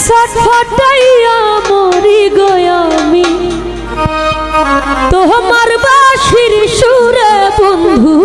ছটফটাইয়া মরি গয়ামি তোমার বাসির সুরে বন্ধু